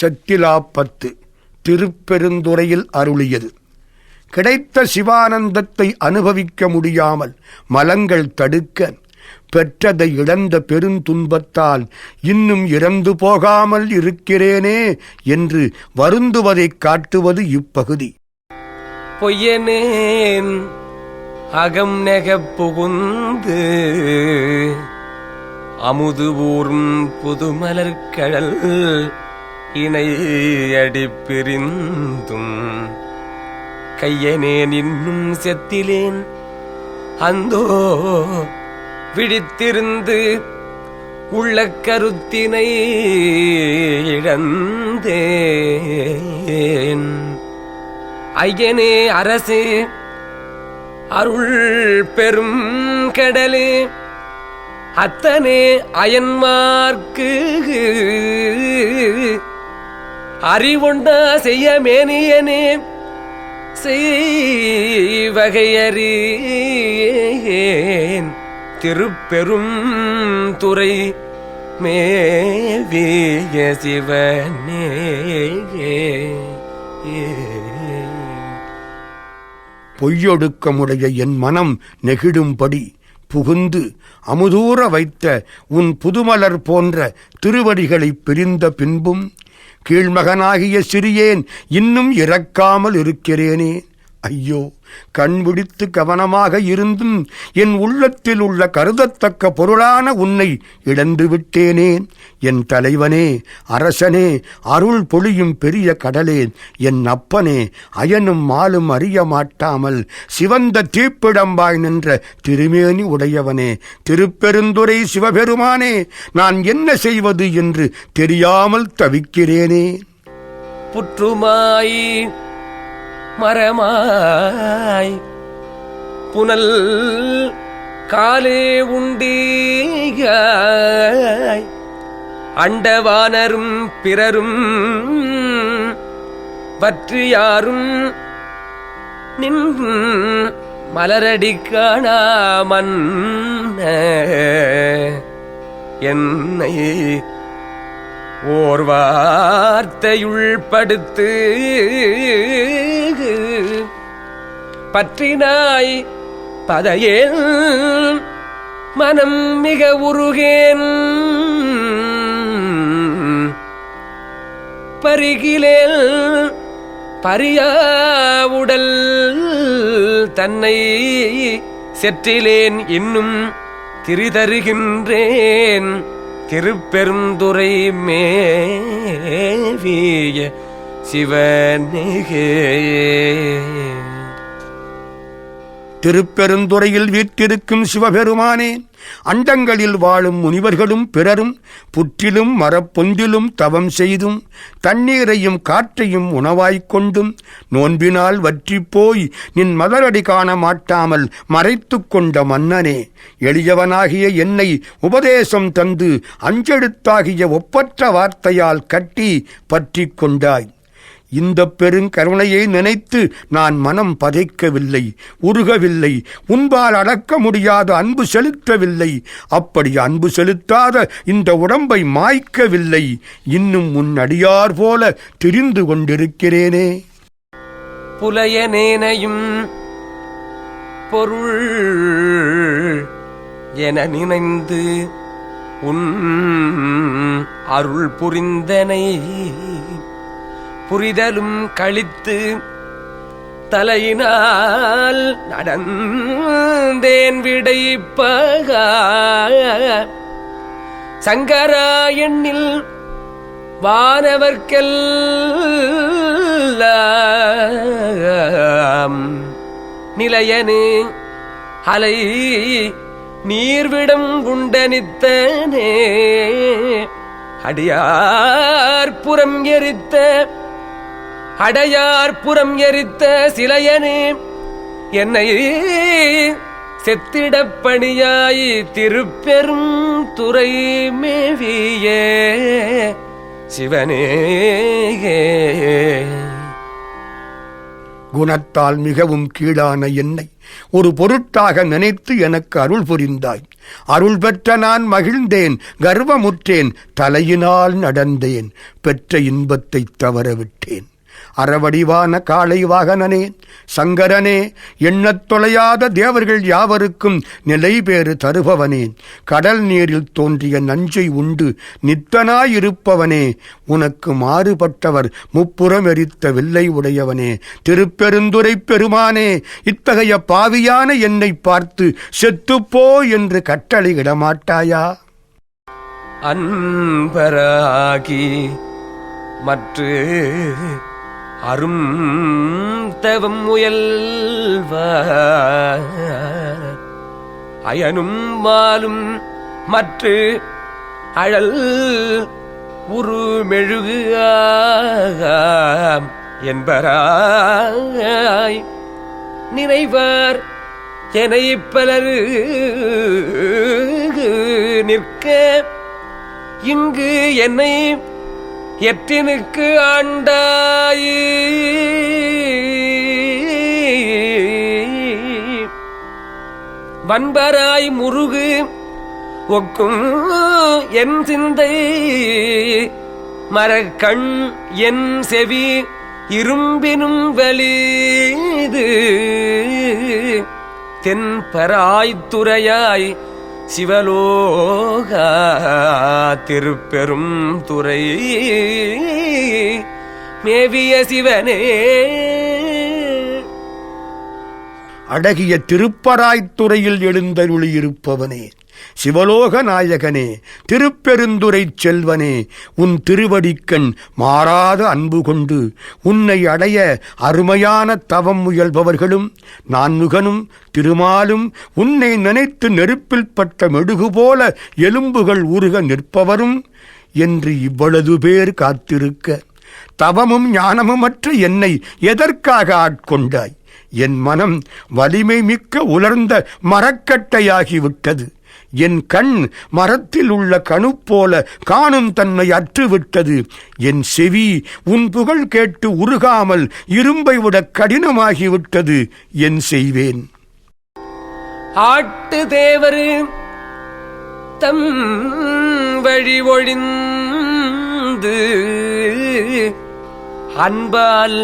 செட்டிலாப்பத்து திருப்பெருந்துறையில் அருளியது. கிடைத்த சிவானந்தத்தை அனுபவிக்க முடியாமல் மலங்கள் தடுக்க பெற்றதை இழந்த பெருந்துன்பத்தால் இன்னும் இறந்து போகாமல் இருக்கிறேனே என்று வருந்துவதைக் காட்டுவது இப்பகுதி. பொய்யனேன் அகம் நெக புகுந்து அமுது ஊர்ம் புதுமலர்கழல் இணை அடிப்பிரிந்தும் கையனேன் இன்னும் செத்திலேன். அந்தோ விழித்திருந்து உள்ள கருத்தினை இழந்தேன். ஐயனே அரசே அருள் பெரும் கடலே அத்தனே அயன்மார்க்கு அறிவுண்டா செய்ய மேனியனே செய்வகையறியேன். திருப்பெரும் துறை மேவிய சிவனே. பொய்யொடுக்கமுடைய என் மனம் நெகிடும்படி புகுந்து அமுதூற வைத்த உன் புதுமலர் போன்ற திருவடிகளைப் பிரிந்த பின்பும் கீழ்மகனாகிய சிறியேன் இன்னும் இறக்காமல் இருக்கிறேனே. ஐயோ. கண்விடித்து கவனமாக இருந்தும் என் உள்ளத்தில் உள்ள கருதத்தக்க பொருளான உன்னை இழந்து விட்டேனே. என் தலைவனே அரசனே அருள் பொழியும் பெரிய கடலே என் அப்பனே அயனும் மாலும் அறிய மாட்டாமல் சிவந்த தீப்பிடம்பாய் நின்ற திருமேனி உடையவனே திருப்பெருந்துரை சிவபெருமானே நான் என்ன செய்வது என்று தெரியாமல் தவிக்கிறேனே. புற்றுமாய் மரமாய். புனல் காலே உண்டீகாய் அண்டவானரும் பிறரும் வற்றியாரும் நின் மலரடி காணாமன் என்னை ஓர் வார்த்தையுள்படுத்து பற்றினாய். பதையேன். மனம் மிக உருகேன். பருகிலேல் பரியா உடல் தன்னை செற்றிலேன் இன்னும் திரிதருகின்றேன். திருப்பெருந்துரை மேவிய சிவனிகே திருப்பெருந்துறையில் வீற்றிருக்கும் சிவபெருமானே அண்டங்களில் வாழும் முனிவர்களும் பிறரும் புற்றிலும் மரப்பொந்திலும் தவம் செய்தும் தண்ணீரையும் காற்றையும் உணவாய்க் கொண்டும் நோன்பினால் வற்றிப் போய் நின் மதரடி காண மாட்டாமல் மறைத்து கொண்ட மன்னனே எளியவனாகிய என்னை உபதேசம் தந்து அஞ்செழுத்தாகிய ஒப்பற்ற வார்த்தையால் கட்டி பற்றி கொண்டாய். இந்த பெருங்கருணையை நினைத்து நான் மனம் பதைக்கவில்லை உருகவில்லை உன்பால் அடக்க முடியாத அன்பு செலுத்தவில்லை. அப்படி அன்பு செலுத்தாத இந்த உடம்பை மாய்க்கவில்லை. இன்னும் உன் அடியார் போல தெரிந்து கொண்டிருக்கிறேனே. புலையனேனையும் பொருள் என நினைந்து உன் அருள் புரிந்தனை புரிதலும் கழித்து தலையினால் நடந்தேன் விடைப்பக சங்கராயண்ணில் எண்ணில் நிலையனு அலை நீர்விடம் குண்டனித்தனே அடியார் புறம் எரித்த அடையார் புறம் எரித்த சிலையனே என்னை செத்திடப்பணியாய் திருப்பெரும் துறை மேவிய சிவனே. குணத்தால் மிகவும் கீழான என்னை ஒரு பொருட்டாக நினைத்து எனக்கு அருள் புரிந்தாய். அருள் பெற்ற நான் மகிழ்ந்தேன் கர்வமுற்றேன் தலையினால் நடந்தேன் பெற்ற இன்பத்தை தவறவிட்டேன். அறவடிவான காளை வாகனனே சங்கரனே எண்ணத் தொலையாத தேவர்கள் யாவருக்கும் நிலை பேறு தருபவனே. கடல் நீரில் தோன்றிய நஞ்சை உண்டு நித்தனாயிருப்பவனே. உனக்கு மாறுபட்டவர் முப்புறம் எரித்த வில்லை உடையவனே. திருப்பெருந்துரை பெருமானே இத்தகைய பாவியான என்னை பார்த்து செத்துப்போ என்று கட்டளையிடமாட்டாயா? அன்பராகி மற்ற அரும் தவம் முயல்வ அயனும் மாலும் மற்ற அழல் உரு மெழுகு என்பராய். நினைவார் என பலர் நிற்க இங்கு என்னை எற்றினுக்கு ஆண்டாய். வன்பராய் முருகு ஒக்கும் என் சிந்தை. மரக்கண் என் செவி இரும்பினும் வலிது தென்பராய்த்துறையாய் சிவலோகா திருப்பெரும் துறை. மேவிய சிவனே. அடகிய திருப்பராய்த்துறையில் எழுந்தருளியிருப்பவனே. சிவலோக நாயகனே திருப்பெருந்துரை செல்வனே உன் திருவடிக்கண் மாறாத அன்பு கொண்டு உன்னை அடைய அருமையான தவம் முயல்பவர்களும் நான்முகனும் திருமாலும் உன்னை நினைத்து நெருப்பில் பட்ட மெழுகு போல எலும்புகள் உருக நிற்பவரும் என்று இவ்வளவு பேர் காத்திருக்க தவமும் ஞானமுமற்ற என்னை எதற்காக ஆட்கொண்டாய்? என் மனம் வலிமை மிக்க உலர்ந்த மரக்கட்டையாகிவிட்டது. என் கண் மரத்தில் உள்ள கணு போல காணும் தன்மை அற்றுவிட்டது. என் செவி உன் புகழ் கேட்டு உருகாமல் இரும்பை விட கடினமாகிவிட்டது. என் செய்வேன். ஆட்டு தேவரு தம் வழி ஒழிந்து அன்பால்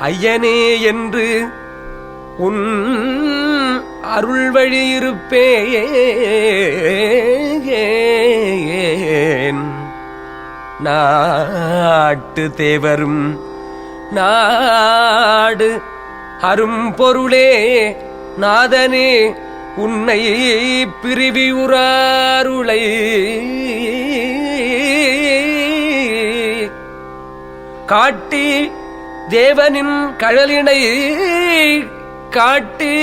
ஐயனே என்று உன் அருள் வழி நாட்டு தேவரும் நாடு அரும் பொருளே நாதனே உன்னை பிரிவியுறாருளை காட்டி தேவனின் கழலினை காட்டு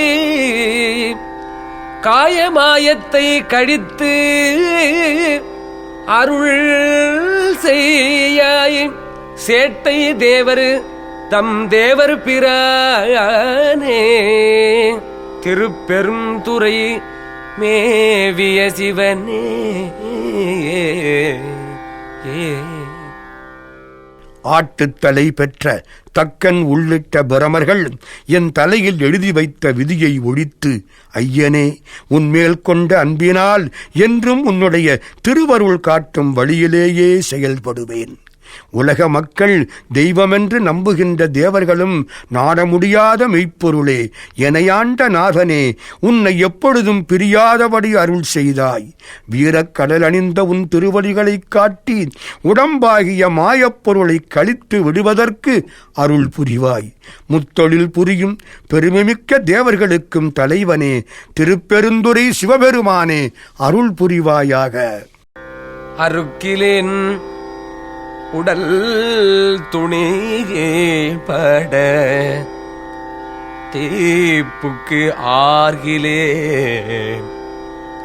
காயமாயத்தை கழித்து அருள் செய்யாய். சேட்டை தேவர் தம் தேவர் பிரானே. திருப்பெரும் துறை மேவிய சிவனே. ஏ ஆட்டுத்தலை பெற்ற தக்கன் உள்ளிட்ட பிரமர்கள் என் தலையில் எழுதி வைத்த விதியை ஒழித்து ஐயனே உன்மேல் கொண்ட அன்பினால் என்றும் உன்னுடைய திருவருள் காட்டும் வழியிலேயே செயல்படுவேன். உலக மக்கள் தெய்வமென்று நம்புகின்ற தேவர்களும் நாட முடியாத மெய்ப்பொருளே. எனையாண்ட நாதனே உன்னை எப்பொழுதும் பிரியாதபடி அருள் செய்தாய். வீரக்கடல் அணிந்த உன் திருவடிகளைக் காட்டி உடம்பாகிய மாயப்பொருளை கழித்து விடுவதற்கு அருள் புரிவாய். முத்தொழில் புரியும் பெருமைமிக்க தேவர்களுக்கும் தலைவனே திருப்பெருந்துரை சிவபெருமானே அருள் புரிவாயாக. அருக்கிலேன் உடல் துணியே பட தீப்புக்கு ஆர்கிலே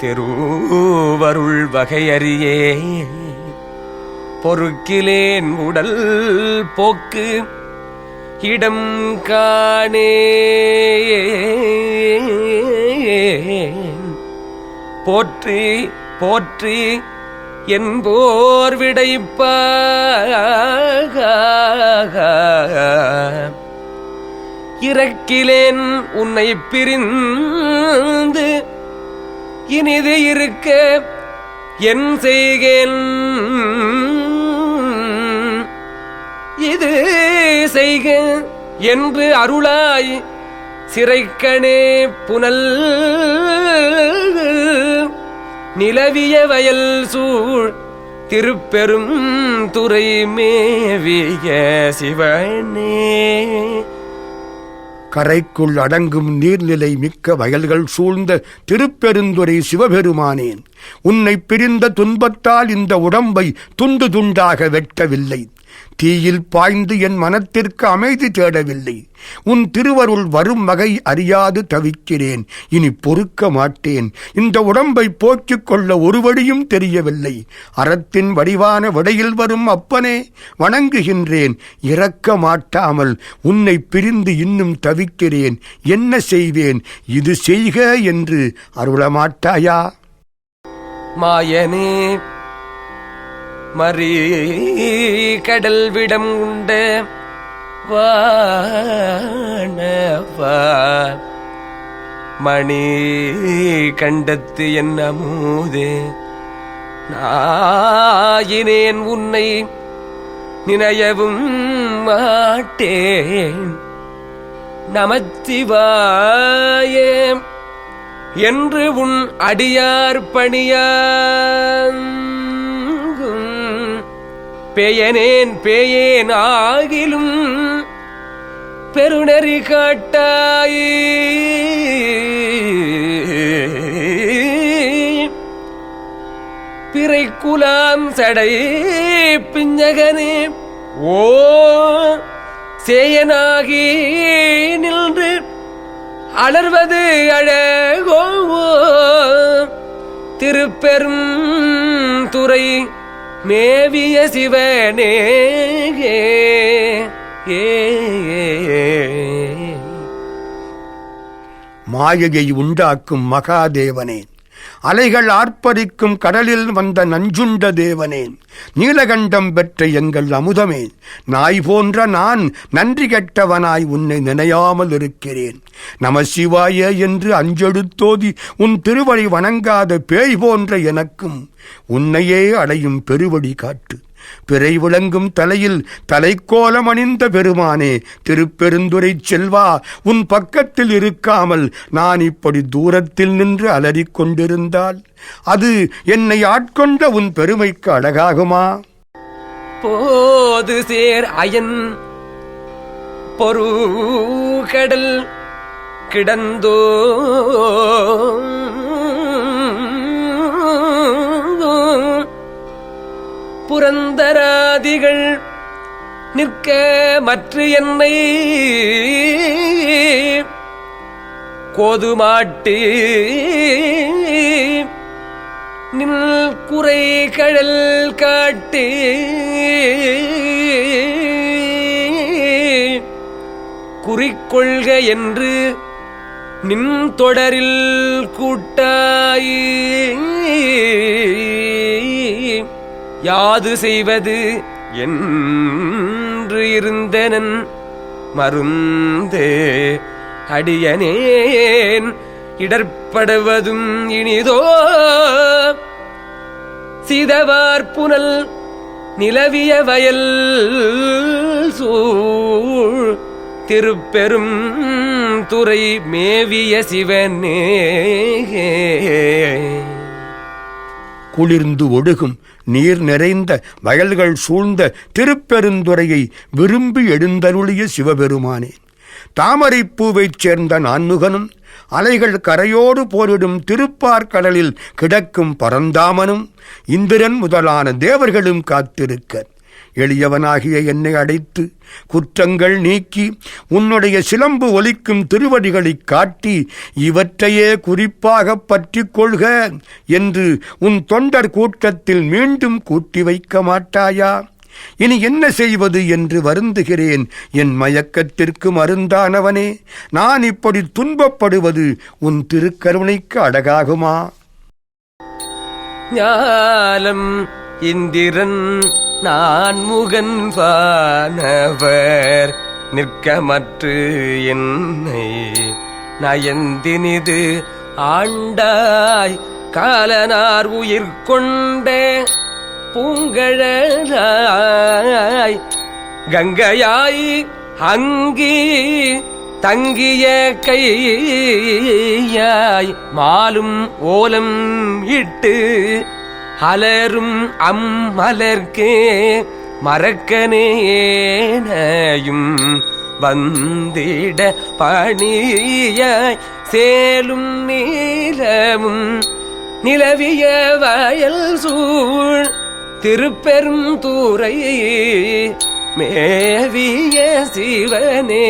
தெருவருள் வகையறியே பொறுக்கிலேன் உடல் போக்கு இடம் காணே போற்றி போற்றி என்போர் விடைப்ப இறக்கிலேன் உன்னை பிரிந்து இனிது இருக்க என் செய்கேன். இது செய்க என்று அருளாய் சிறைக்கணே புனல் நிலவிய வயல் சூழ் திருப்பெரும் துறை மேவிய சிவனே. கரைக்குள் அடங்கும் நீர்நிலை மிக்க வயல்கள் சூழ்ந்த திருப்பெருந்துரை சிவபெருமானேன். உன்னை பிரிந்த துன்பத்தால் இந்த உடம்பை துண்டு துண்டாக வெட்டவில்லை. தீயில் பாய்ந்து என் மனத்திற்கு அமைதி தேடவில்லை. உன் திருவருள் வரும் வகை அறியாது தவிக்கிறேன். இனி பொறுக்க மாட்டேன். இந்த உடம்பை போக்கிக் கொள்ள ஒரு வழியும் தெரியவில்லை. அறத்தின் வடிவான விடையில் வரும் அப்பனே வணங்குகின்றேன். இறக்க மாட்டாமல் உன்னை பிரிந்து இன்னும் தவிக்கிறேன். என்ன செய்வேன்? இது செய்க என்று அருளமாட்டாயா? மாயனே மறி கடல் விடம் உண்ட வானவா. மணி கண்டத்து என் அமுதே நாயினேன் உன்னை நினையவும் மாட்டேன். நமச்சிவாயே என்று உன் அடியார் பணியாங்கும் பேயனேன் பேயேன் ஆகிலும் பெருநெறி காட்டாய். பிறைக்குலாம் சடை பிஞ்சகனே ஓ சேயனாகி நின்று அலர்வது அழகோ திருப்பெரும் துறை மேவிய சிவனே ஏ, மாயையை உண்டாக்கும் மகாதேவனே அலைகள் ஆர்ப்பரிக்கும் கடலில் வந்த நஞ்சுண்ட தேவனே நீலகண்டம் பெற்ற எங்கள் அமுதமே நாய் போன்ற நான் நன்றி கெட்டவனாய் உன்னை நினையாமல் இருக்கிறேன். நம சிவாய என்று அஞ்செடுத்தோதி உன் திருவழி வணங்காத பேய் போன்ற எனக்கும் உன்னையே அடையும் பெருவடி காட்டு. பிறை விளங்கும் தலையில் தலைக்கோலம் அணிந்த பெருமானே திருப்பெருந்துரை செல்வா உன் பக்கத்தில் இருக்காமல் நான் இப்படி தூரத்தில் நின்று அலறிக் கொண்டிருந்தால் அது என்னை ஆட்கொண்ட உன் பெருமைக்கு அழகாகுமா? போது சேர் அயன் பொறு கிடந்தோ புரந்தராதிகள் நிற்க மற்ற என்னை கோதுமாட்டு நில் குறை கழல் காட்டு குறிக்கொள்க என்று நின் தொடரில் கூட்டாயே யாது செய்வது என்று இருந்தனன். மருந்தே அடியனேன் இடர்படுவதும் இனிதோ. சிதவார்புனல் நிலவிய வயல் சூழ் திருப்பெரும் துறை மேவிய சிவனே குளிர்ந்து ஒடுகும் நீர் நிறைந்த வயல்கள் சூழ்ந்த திருப்பெருந்துறையை விரும்பி எழுந்தருளிய சிவபெருமானே. தாமரைப் பூவைச் சேர்ந்த நான்முகனும் அலைகள் கரையோடு போரிடும் திருப்பார்கடலில் கிடக்கும் பரந்தாமனும் இந்திரன் முதலான தேவர்களும் காத்திருக்க எளியவனாகிய என்னை அடைத்து குற்றங்கள் நீக்கி உன்னுடைய சிலம்பு ஒலிக்கும் திருவடிகளைக் காட்டி இவற்றையே குறிப்பாகப் பற்றிக் கொள்க என்று உன் தொண்டர் கூட்டத்தில் மீண்டும் கூட்டி வைக்க மாட்டாயா? இனி என்ன செய்வது என்று வருந்துகிறேன். என் மயக்கத்திற்கு மருந்தானவனே நான் இப்படி துன்பப்படுவது உன் திருக்கருணைக்கு அழகாகுமா ஞாலம் இந்திரன் நான் முகன் வானவர் நிற்கமற்று என்னை நயந்தினிது ஆண்டாய் காலனார் உயிர் கொண்டே பூங்கழலாய் கங்கையாய் அங்கி தங்கிய கையாய் மாலும் ஓலம் இட்டு அலரும் அம்மலர்க்கே மறக்கனேனையும் வந்திட பணியாய் சேலும் நீலமும் நிலவிய வயல் சூழ் திருப்பெரும் தூரை மேவிய சிவனே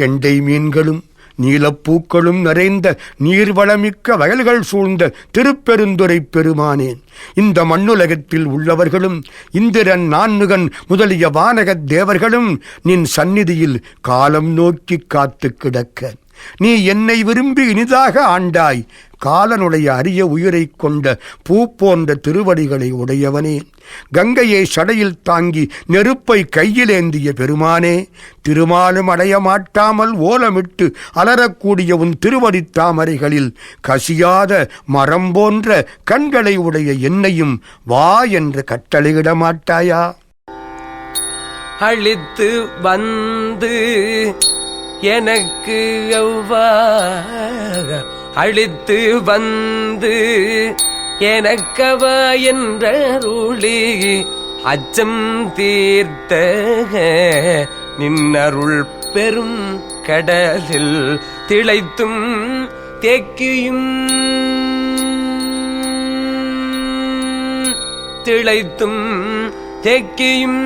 கெண்டை மீன்களும் நீலப்பூக்களும் நிறைந்த நீர்வளமிக்க வயல்கள் சூழ்ந்த திருப்பெருந்துறை பெருமானேன் இந்த மண்ணுலகத்தில் உள்ளவர்களும் இந்திரன் நான்முகன் முதலிய வானகத் தேவர்களும் நின் சந்நிதியில் காலம் நோக்கி காத்து கிடக்க. நீ என்னை விரும்பி இனிதாக ஆண்டாய். காலனுடைய அரிய உயிரைக் கொண்ட பூ போன்ற திருவடிகளை உடையவனே. கங்கையை சடையில் தாங்கி நெருப்பை கையிலேந்திய பெருமானே திருமாலும் அடைய மாட்டாமல் ஓலமிட்டு அலறக்கூடிய உன் திருவடி தாமரைகளில் கசியாத மரம் போன்ற கண்களை உடைய என்னையும் வா என்று கட்டளையிட மாட்டாயா? அழித்து வந்து எனக்கு எவ்வா அழித்து வந்து எனக்கவ என்றருளி அச்சம் தீர்த்த நின்னருள் பெரும் கடலில் திளைத்தும் தேக்கியும் திளைத்தும் தேக்கியும்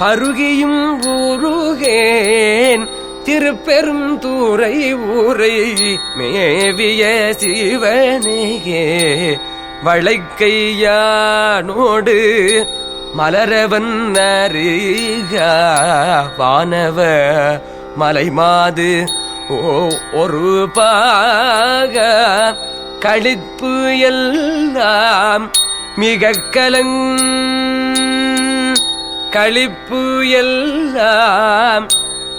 பருகியும் ஊருகேன் திருப்பெரும் தூரை ஊரை மேவிய சிவனேயே. வளைக்கையானோடு மலரவன் அறிக வானவ மலைமாது ஓ ஒரு பாக கழிப்பு எல்லாம் மிக கலங் கழிப்பு எல்லாம்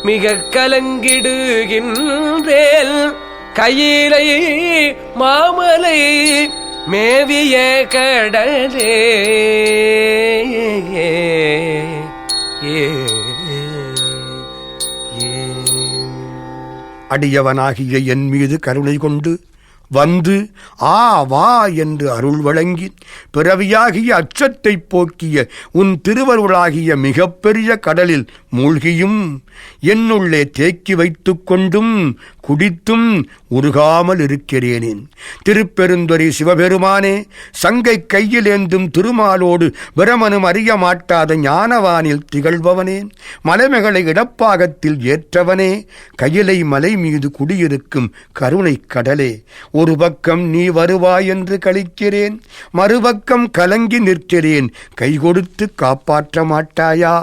மிக கலங்கிடுகின்றேல் கையிலை மாமலை மேவிய கடலே. ஏ. அடியவனாகிய என் மீது கருணை கொண்டு வந்து ஆ வா என்று அருள் வழங்கி பிறவியாகிய அச்சத்தைப் போக்கிய உன் திருவருளாகிய மிகப்பெரிய கடலில் மூழ்கியும். என்னுள்ளே தேக்கி வைத்துக் கொண்டும் குடித்தும் உருகாமல் இருக்கிறேனேன். திருப்பெருந்துறை சிவபெருமானே சங்கை கையிலேந்தும் திருமாலோடு பிரமனும் அறிய மாட்டாத ஞானவானில் திகழ்பவனே மலைமகளை இடப்பாகத்தில் ஏற்றவனே கையிலை மலை மீது குடியிருக்கும் கருணை கடலே ஒரு பக்கம் நீ வருவாய் என்று கழிக்கிறேன் மறுபக்கம் கலங்கி நிற்கிறேன் கை கொடுத்து காப்பாற்ற மாட்டாயா?